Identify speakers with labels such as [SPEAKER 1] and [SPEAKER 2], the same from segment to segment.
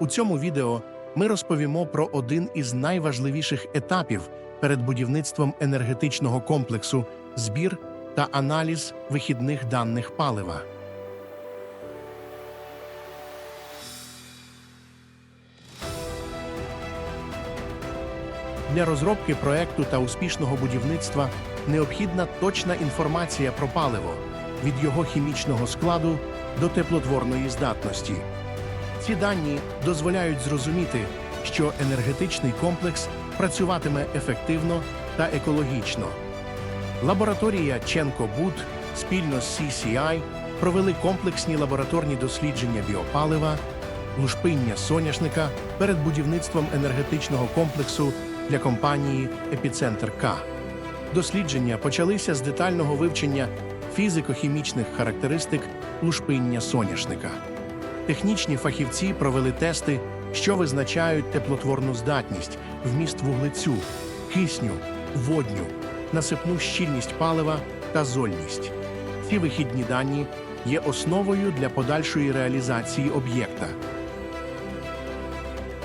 [SPEAKER 1] У цьому відео ми розповімо про один із найважливіших етапів перед будівництвом енергетичного комплексу збір та аналіз вихідних даних палива. Для розробки проекту та успішного будівництва необхідна точна інформація про паливо від його хімічного складу до теплотворної здатності. Ці дані дозволяють зрозуміти, що енергетичний комплекс працюватиме ефективно та екологічно. Лабораторія Ченко-Буд спільно з CCI провели комплексні лабораторні дослідження біопалива, лушпиння соняшника перед будівництвом енергетичного комплексу для компанії Епіцентр К. Дослідження почалися з детального вивчення фізико-хімічних характеристик лушпиння соняшника. Технічні фахівці провели тести, що визначають теплотворну здатність, вміст вуглецю, кисню, водню, насипну щільність палива та зольність. Ці вихідні дані є основою для подальшої реалізації об'єкта.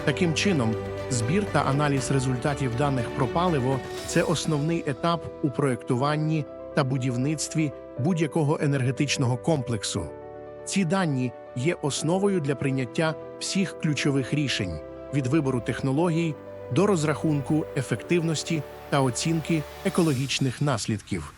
[SPEAKER 1] Таким чином, збір та аналіз результатів даних про паливо це основний етап у проєктуванні та будівництві будь-якого енергетичного комплексу. Ці дані є основою для прийняття всіх ключових рішень від вибору технологій до розрахунку ефективності та оцінки екологічних наслідків.